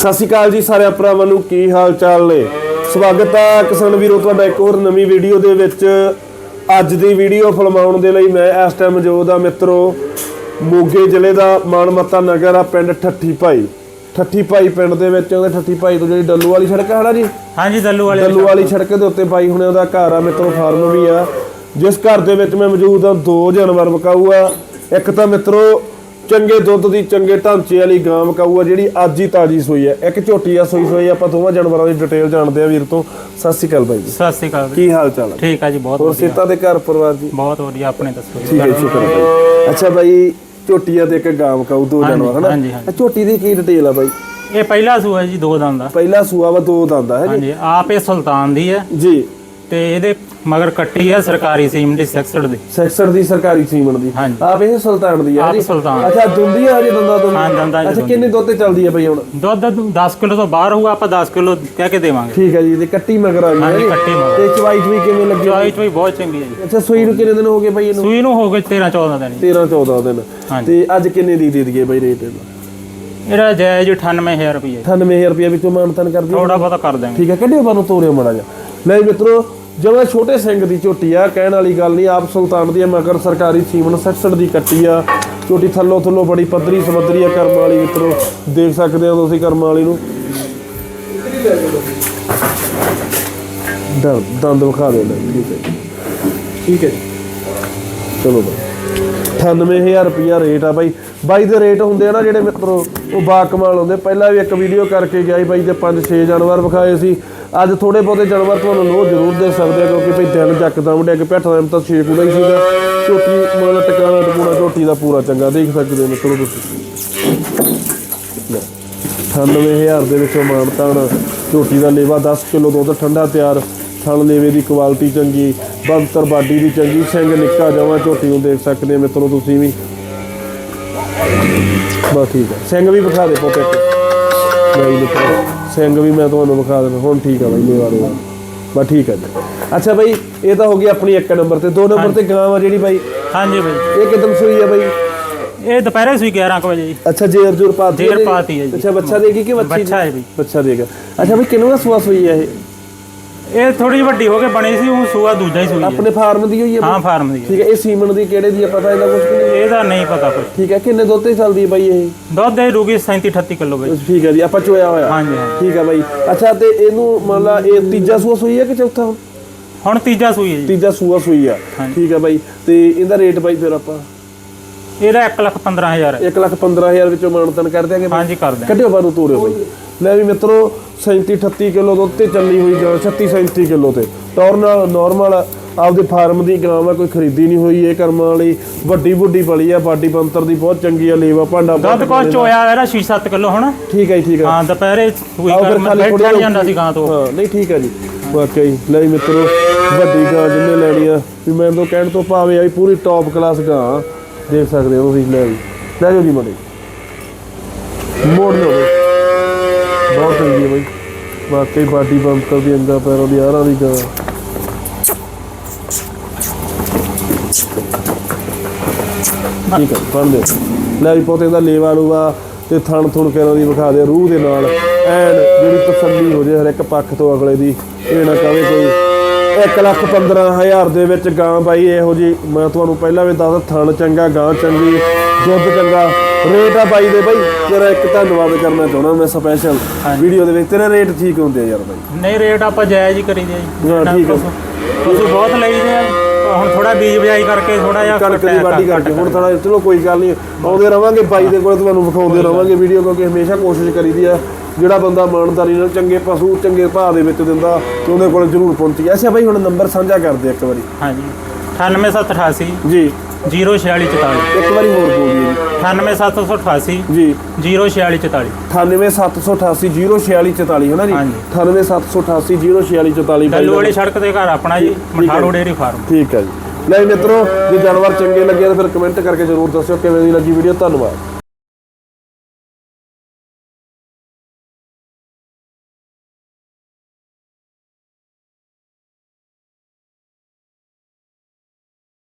ਸਤਿ ਸ਼੍ਰੀ ਅਕਾਲ ਜੀ ਸਾਰੇ ਭਰਾਵਾਂ ਨੂੰ ਕੀ ਹਾਲ ਚਾਲ ਨੇ? ਸਵਾਗਤ ਹੈ ਕਿਸਾਨ ਵੀਰੋ ਤੁਹਾਡਾ ਇੱਕ ਹੋਰ ਨਵੀਂ ਵੀਡੀਓ ਦੇ ਵਿੱਚ। ਅੱਜ ਦੀ ਵੀਡੀਓ ਫਿਲਮਾਉਣ ਦੇ ਲਈ ਮੈਂ ਇਸ ਟਾਈਮ ਮੌਜੂਦ ਆ ਮਿੱਤਰੋ ਮੋਗੇ ਜ਼ਿਲ੍ਹੇ ਦਾ ਮਾਨਮੱਤਾ ਨਗਰ ਆ ਪਿੰਡ ਠੱਠੀ ਭਾਈ। ਠੱਠੀ ਭਾਈ ਪਿੰਡ ਦੇ ਵਿੱਚ ਉਹਦੇ ਠੱਠੀ ਭਾਈ ਤੋਂ ਜਿਹੜੀ ਡੱਲੂ ਵਾਲੀ ਸੜਕ ਹੈ ਨਾ ਜੀ? ਹਾਂਜੀ ਦੱਲੂ ਵਾਲੇ ਡੱਲੂ ਵਾਲੀ ਸੜਕ। ਦੇ ਉੱਤੇ ਬਾਈ ਹੁਣਿਆਂ ਦਾ ਘਰ ਆ ਮਿੱਤਰੋ ਫਾਰਮ ਵੀ ਆ। ਜਿਸ ਘਰ ਦੇ ਵਿੱਚ ਮੈਂ ਮੌਜੂਦ ਆ ਦੋ ਜਾਨਵਰ ਵਿਕਾਊ ਆ। ਇੱਕ ਤਾਂ ਮਿੱਤਰੋ ਚੰਗੇ ਦੁੱਧ ਦੀ ਚੰਗੇ ਢਾਂਚੇ ਵਾਲੀ ਗਾਂ ਵਿਕਾਊ ਆ ਜਿਹੜੀ ਅੱਜ ਹੀ ਤਾਜੀ ਸੂਈ ਆ। ਇੱਕ ਝੋਟੀ ਆ ਸੂਈ ਸੂਈ ਆਪਾਂ ਦੋਵਾਂ ਜਾਨਵਰਾਂ ਦੀ ਡਿਟੇਲ ਜਾਣਦੇ ਆ ਵੀਰ ਤੋਂ। ਸਤਿ ਸ਼੍ਰੀ ਅਕਾਲ ਬਾਈ ਜੀ। ਸਤਿ ਸ਼੍ਰੀ ਅਕਾਲ। ਕੀ ਹਾਲ ਚਾਲ ਹੈ ਠੀਕ ਆ ਜੀ ਬਹੁਤ ਹੋਰ ਵਧੀਆ। ਸੀਤਾ ਦੇ ਘਰ ਪਰਿਵਾਰ ਜੀ? ਬਹੁਤ ਵਧੀਆ ਆਪਣੇ ਦੱਸੋ ਜੀ। ਠੀਕ ਹੈ ਸ਼ੁਕਰ ਹੈ ਬਾਈ। ਅੱਛਾ ਬਾਈ ਝੋਟੀ ਆ ਤੇ ਇੱਕ ਗਾਂ ਵਿਕਾਊ ਦੋ ਜਾਨਵਰ ਹਨਾ। ਇਹ ਝੋਟੀ ਦੀ ਕੀ ਡਿਟੇਲ ਆ ਬਾਈ? ਇਹ ਪਹਿਲਾ ਸੂਆ ਜੀ ਦੋ ਦੰਦ ਦਾ ਪਹਿਲਾ ਸੂਆ ਵਾ ਦੋ ਦੰਦ ਆ ਹੈ ਜੀ? ਹਾਂਜੀ ਆਪ ਇਹ ਸੁਲਤਾਨ ਦੀ ਹੈ। ਜੀ। ਤੇ ਇਹਦੇ ਮਗਰ ਕੱਟੀ ਹੈ ਸਰਕਾਰੀ ਸੀਮ ਦੀ 66 ਦੀ। ਸੈਕਸਰ ਦੀ ਸਰਕਾਰੀ ਸੀਮਨ ਦੀ। ਹਾਂਜੀ। ਆਪ ਇਹ ਸੁਲਤਾਨ ਦੀ ਆ ਆਪ ਜੀ ਸੁਲਤਾਨ। ਅੱਛਾ ਦੁੰਦੀ ਆ ਜੀ ਦੰਦਾ ਤੋਂ? ਹਾਂ, ਦੰਦਾਂ ਅੱਛਾ ਦੁੰਦੀ। ਕਿੰਨੇ ਦੁੱਧ ਤੇ ਚੱਲਦੀ ਆ ਬਈ ਹੁਣ? ਦੁੱਧ 10 ਕਿਲੋ ਤੋਂ ਬਾਹਰ ਹੋਊਗਾ ਆਪਾਂ 10 ਕਿਲੋ ਕਹਿ ਕੇ ਦੇਵਾਂਗੇ। ਠੀਕ ਹੈ ਜੀ ਤੇ ਕੱਟੀ ਮਗਰ ਆ ਗਈ ਹੈ ਹਾਂਜੀ, ਜੀ। ਕੱਟੀ ਮਗਰ। ਤੇ ਚਵਾਈ ਚਵਾਈ ਕਿਵੇਂ ਲੱਗੀ? ਚੋਈ ਚੋਈ ਬਹੁਤ ਚੰਗੀ ਹੈ ਜੀ। ਅੱਛਾ ਸੂਈ ਨੂੰ ਕਿੰਨੇ ਦਿਨ ਹੋ ਗਏ ਬਈ ਇਹਨੂੰ? ਸੂਈ ਨੂੰ ਹੋ ਗਏ 13 14 ਦਿਨ ਜੀ। 13 14 ਦਿਨ। ਹਾਂਜੀ। ਤੇ ਅੱਜ ਕਿੰਨੇ ਦੀ ਦੇ ਦਈਏ ਬਈ ਰੇਟ ਇਹਦਾ? ਇਹਦਾ ਜਾਇਜ਼ 98000 ਰੁਪਏ 98000 ਰੁਪਏ ਵਿੱਚੋਂ ਮਾਨਤਨ ਕਰ ਦਿਓ ਥੋੜਾ ਬਹੁਤਾ ਕਰ ਦਾਂਗੇ ਠੀਕ ਹੈ ਕੱਢਿਓ ਬਾਨੂੰ ਤੋਰਿਓ ਮੜਾ ਜਾ ਲੈ ਮਿੱਤਰੋ ਜਿਵੇਂ ਛੋਟੇ ਸਿੰਘ ਦੀ ਝੋਟੀ ਆ ਕਹਿਣ ਵਾਲੀ ਗੱਲ ਨਹੀਂ ਆਪ ਸੁਲਤਾਨ ਦੀ ਮਗਰ ਸਰਕਾਰੀ ਸੀਮਨ 66 ਦੀ ਕੱਟੀ ਆ। ਝੋਟੀ ਥੱਲੋਂ ਥੱਲੋਂ ਬੜੀ ਪੱਧਰੀ ਸਮੱਧਰੀ ਆ ਕਰਮ ਵਾਲੀ ਮਿੱਤਰੋ ਦੇਖ ਸਕਦੇ ਹੋ ਤੁਸੀਂ ਕਰਮ ਵਾਲੀ ਨੂੰ। ਦੰਦ ਦੰਦ ਵਿਖਾ ਲੈ ਠੀਕ ਹੈ। ਠੀਕ ਹੈ ਚਲੋ ਬਾਈ। 98000 ਰੁਪਿਆ ਰੇਟ ਆ ਬਾਈ। ਬਾਈ ਦੇ ਰੇਟ ਹੁੰਦੇ ਆ ਨਾ ਜਿਹੜੇ ਮਿੱਤਰੋ ਉਹ ਬਾ ਕਮਾਲ ਹੁੰਦੇ। ਪਹਿਲਾਂ ਵੀ ਇੱਕ ਵੀਡੀਓ ਕਰਕੇ ਗਿਆ ਸੀ ਬਾਈ ਦੇ 5-6 ਜਾਨਵਰ ਵਿਖਾਏ ਸੀ। ਅੱਜ ਥੋੜੇ ਬਹੁਤੇ ਜਾਨਵਰ ਤੁਹਾਨੂੰ ਲੋ ਜ਼ਰੂਰ ਦੇ ਸਕਦੇ ਆ, ਕਿਉਂਕਿ ਭਈ ਦਿਨ ਜੱਕਦਮ ਡਿੱਗ ਪਿਆ ਟਾਈਮ ਤਾਂ 6 ਕੁਦਾ ਹੀ ਸੀਗਾ। ਝੋਟੀ, ਮਤਲਬ ਟਿਕਾਣਾ ਟਪੂਣਾ, ਝੋਟੀ ਦਾ ਪੂਰਾ ਚੰਗਾ, ਦੇਖ ਸਕਦੇ ਹੋ ਮਿੱਤਰੋ ਤੁਸੀਂ। 98000 ਦੇ ਵਿੱਚੋਂ ਮਾਨਤਾਨ ਝੋਟੀ ਦਾ ਲੇਵਾ 10 ਕਿਲੋ ਦੁੱਧ ਠੰਡਾ ਤਿਆਰ, ਥਣ ਲੇਵੇ ਦੀ ਕੁਆਲਿਟੀ ਚੰਗੀ, ਬੰਤਰ ਬਾਡੀ ਦੀ ਚੰਗੀ, ਸਿੰਘ ਨਿੱਕਾ ਜਾਵਾਂ ਝੋਟੀ ਨੂੰ ਦੇਖ ਸਕਦੇ ਆ ਮਿੱਤਰੋ ਤੁਸੀਂ ਵੀ। ਬਸ ਠੀਕ ਹੈ ਸਿੰਘ ਵੀ ਵਿਖਾ ਦੇ ਪੋਕੇ ਨਹੀਂ ਮਿੱਤਰੋ ਸਿੰਘ ਵੀ ਮੈਂ ਤੁਹਾਨੂੰ ਵਿਖਾ ਦੇਣਾ ਹੁਣ ਠੀਕ ਆ ਬਾਈ ਲੇਵਾ ਲੇਵਾ ਬਸ ਠੀਕ ਹੈ ਜੀ। ਅੱਛਾ ਬਾਈ ਇਹ ਤਾਂ ਹੋ ਗਈ ਆਪਣੀ ਇੱਕ ਨੰਬਰ ਤੇ ਦੋ ਨੰਬਰ ਤੇ ਗਾਂ ਆ ਜਿਹੜੀ ਬਾਈ। ਹਾਂਜੀ ਬਾਈ। ਇਹ ਕਿਦਮ ਸੂਈ ਆ ਬਾਈ? ਇਹ ਦੁਪਹਿਰੇ ਸੂਈ 11 ਕੁ ਵਜੇ ਜੀ। ਅੱਛਾ ਜੇਰ ਜੁਰ ਪਾਤੀ ਜੇਰ ਪਾਤੀ ਹੈ ਜੀ। ਅੱਛਾ ਬੱਚਾ ਦੇਗੀ ਕਿ ਬੱਚੀ ਬੱਚਾ ਹੈ ਬਈ ਬੱਚਾ ਦੇਗਾ ਅੱਛਾ ਬਈ ਕਿੰਨੂ ਦਾ ਸੂਆ ਸੂਈ ਹੈ ਇਹ? ਇਹ ਥੋੜੀ ਵੱਡੀ ਹੋ ਕੇ ਬਣੀ ਸੀ ਉਹ ਸੂਆ ਦੂਜਾ ਹੀ ਸੂਈ ਹੈ। ਆਪਣੇ ਫਾਰਮ ਦੀ ਹੋਈ ਹੈ ਹਾਂ ਫਾਰਮ ਦੀ ਹੈ। ਠੀਕ ਹੈ ਇਹ ਸੀਮਨ ਦੀ ਕਿਹੜੇ ਦੀ ਹੈ ਪਤਾ ਇਹਦਾ ਕੁਝ ਨਹੀਂ? ਇਹਦਾ ਨਹੀਂ ਪਤਾ ਕੁਝ ਠੀਕ ਹੈ ਕਿੰਨੇ ਦੁੱਧ ਤੇ ਚੱਲਦੀ ਹੈ ਬਾਈ ਇਹ? ਦੁੱਧ ਦੇ ਰੂਗੀ 37 38 ਕਿਲੋ ਬਈ। ਠੀਕ ਹੈ ਜੀ ਆਪਾਂ ਚੋਇਆ ਹੋਇਆ। ਹਾਂਜੀ ਠੀਕ ਹੈ ਬਾਈ। ਅੱਛਾ ਤੇ ਇਹਨੂੰ ਮੰਨ ਲਾ ਇਹ ਤੀਜਾ ਸੂਆ ਸੂਈ ਹੈ ਕਿ ਚੌਥਾ? ਹੁਣ? ਤੀਜਾ ਸੂਈ ਹੈ ਜੀ। ਤੀਜਾ ਸੂਆ ਸੂਈ ਆ। ਠੀਕ ਹੈ ਬਾਈ। ਤੇ ਇਹਦਾ ਰੇਟ ਬਾਈ ਫਿਰ ਆਪਾਂ? ਇਹਦਾ 1 ਲੱਖ 15000 ਹੈ। 1 ਲੱਖ 15000 ਵਿੱਚੋਂ ਮਾਨਤਨ ਕਰ ਦਿਆਂਗੇ? ਹਾਂਜੀ ਕਰ ਦਿਆਂ ਕੱਢਿਓ ਬਾਰੂ ਤੋਰਿਓ ਬਾਈ। ਲੈ ਵੀ ਮਿੱਤਰੋ 37 38 ਕਿਲੋ ਤੇ ਚੱਲੀ ਹੋਈ ਜਾਂ 36 37 ਕਿਲੋ ਤੇ। ਟੌਰ ਨਾਲ ਨਾਰਮਲ ਆਪਦੇ ਫਾਰਮ ਦੀ ਗਾਂ ਆ ਕੋਈ ਖਰੀਦੀ ਨਹੀਂ ਹੋਈ ਇਹ ਕਰਮਾਂ ਵਾਲੀ ਵੱਡੀ ਵੱਡੀ ਪਲੀ ਆ ਬਾਡੀ ਬੰਤਰ ਦੀ ਬਹੁਤ ਚੰਗੀ ਆ ਲੇਵਾ ਭਾਂਡਾ ਦੁੱਧ ਕੋ ਚੋਇਆ ਇਹਦਾ 6-7 ਕਿਲੋ ਹੁਣ। ਠੀਕ ਹੈ ਜੀ, ਠੀਕ ਹੈ ਹਾਂ ਦੁਪਹਿਰੇ ਸੂਈ ਆਓ ਕਰ ਫਿਰ ਮੈਂ ਖਾਲੀ ਬੈਠਾ ਜਾਂਦਾ ਸੀ ਗਾਂ ਤੋਂ। ਹਾਂ ਨਹੀਂ ਠੀਕ ਹੈ ਜੀ। ਵਾਕਈ ਲੈ ਮਿੱਤਰੋ ਵੱਡੀ ਗਾਂ ਜਿੰਨੇ ਲੈਣੀ ਆ ਵੀ ਮੈਂ ਤੋਂ ਕਹਿਣ ਤੋਂ ਭਾਵੇਂ ਆਈ ਪੂਰੀ ਟੌਪ ਕਲਾਸ ਗਾਂ ਦੇਖ ਸਕਦੇ ਹੋ ਤੁਸੀਂ ਲੈ ਲੈ ਜਾਓ ਜੀ ਮੜੇ ਮੋੜ ਲਓ। ਬਹੁਤ ਚੰਗੀ ਹੈ ਬਈ। ਵਾਕਈ ਬਾਡੀ ਬੰਤਰ ਦੀ ਅੰਗਾ ਪੈਰੋਂ ਦੀ ਆਰਾਂ ਦੀ ਗਾਂ। ਠੀਕ ਹੈ ਫੜ ਲਿਓ ਲੈ ਵੀ ਪੋਤੇ ਦਾ ਲੇਵਾ ਲੂਵਾ ਤੇ ਥਣ ਥੁਣ ਕੇ ਦੀ ਵਿਖਾ ਦੇ ਰੂਹ ਦੇ ਨਾਲ। ਐਨ ਜਿਹੜੀ ਤਸੱਲੀ ਹੋ ਜੇ ਹਰ ਇੱਕ ਪੱਖ ਤੋਂ ਅਗਲੇ ਦੀ, ਇਹ ਨਾ ਕਵੇ ਕੋਈ 1 ਲੱਖ 15000 ਦੇ ਵਿੱਚ ਗਾਂ ਬਾਈ, ਇਹੋ ਜੀ ਮੈਂ ਤੁਹਾਨੂੰ ਪਹਿਲਾਂ ਵੀ ਦੱਸ ਥਣ ਚੰਗਾ, ਗਾਂ ਚੰਗੀ, ਦੁੱਧ ਚੰਗਾ। ਰੇਟ ਆ ਬਾਈ ਦੇ ਬਾਈ ਤੇਰਾ ਇੱਕ ਧੰਨਵਾਦ ਕਰਨਾ ਚਾਹਣਾ ਮੈਂ ਸਪੈਸ਼ਲ ਵੀਡੀਓ ਦੇ ਵਿੱਚ ਤੇਰੇ ਰੇਟ ਠੀਕ ਹੁੰਦੇ ਆ ਯਾਰ ਬਾਈ। ਨਹੀਂ ਰੇਟ ਆਪਾਂ ਜਾਇਜ਼ ਹੀ ਕਰੀਦੇ ਆ ਜੀ। ਹਾਂ, ਠੀਕ ਆ। ਤੁਸੀਂ ਬਹੁਤ ਲਈਦੇ ਆ। ਹੁਣ ਥੋੜਾ ਬੀਜ ਬਜਾਈ ਕਰਕੇ ਥੋੜਾ ਜਿਹਾ ਕਣਕ ਦੀ ਵਾਢੀ ਕਰਕੇ ਹੁਣ ਥੋੜਾ ਚਲੋ ਕੋਈ ਗੱਲ ਨਹੀਂ ਆਉਂਦੇ ਰਵਾਂਗੇ ਬਾਈ ਦੇ ਕੋਲ ਤੁਹਾਨੂੰ ਵਿਖਾਉਂਦੇ ਰਵਾਂਗੇ ਵੀਡੀਓ ਕਿਉਂਕਿ ਹਮੇਸ਼ਾ ਕੋਸ਼ਿਸ਼ ਕਰੀਦੀ ਆ ਜਿਹੜਾ ਬੰਦਾ ਇਮਾਨਦਾਰੀ ਨਾਲ ਚੰਗੇ ਪਸ਼ੂ ਚੰਗੇ ਭਾਅ ਦੇ ਵਿੱਚ ਦਿੰਦਾ ਤੇ ਉਹਦੇ ਕੋਲ ਜ਼ਰੂਰ ਪਹੁੰਚੀ। ਅੱਛਾ ਬਾਈ ਹੁਣ ਨੰਬਰ ਸਾਂਝਾ ਕਰਦੇ ਇੱਕ ਵਾਰੀ। ਹਾਂਜੀ। 98788 ਜੀ। 04644 ਇੱਕ ਵਾਰੀ ਹੋਰ ਬੋਲ ਦਿਓ 98788 ਜੀ। 04644 98788 04644 ਹੈ ਨਾ ਜੀ? ਹਾਂਜੀ। 98788 04644 ਡੱਲੂ ਵਾਲੀ ਸੜਕ ਦੇ ਘਰ ਆਪਣਾ ਜੀ ਮਠਾੜੂ ਡੇਰੀ ਫਾਰਮ। ਠੀਕ ਹੈ ਜੀ। ਲੈ ਮਿੱਤਰੋ ਜੇ ਜਾਨਵਰ ਚੰਗੇ ਲੱਗੇ ਤਾਂ ਫਿਰ ਕਮੈਂਟ ਕਰਕੇ ਜ਼ਰੂਰ ਦੱਸਿਓ ਕਿਵੇਂ ਦੀ ਲੱਗੀ ਵੀਡੀਓ ਧੰਨਵਾਦ।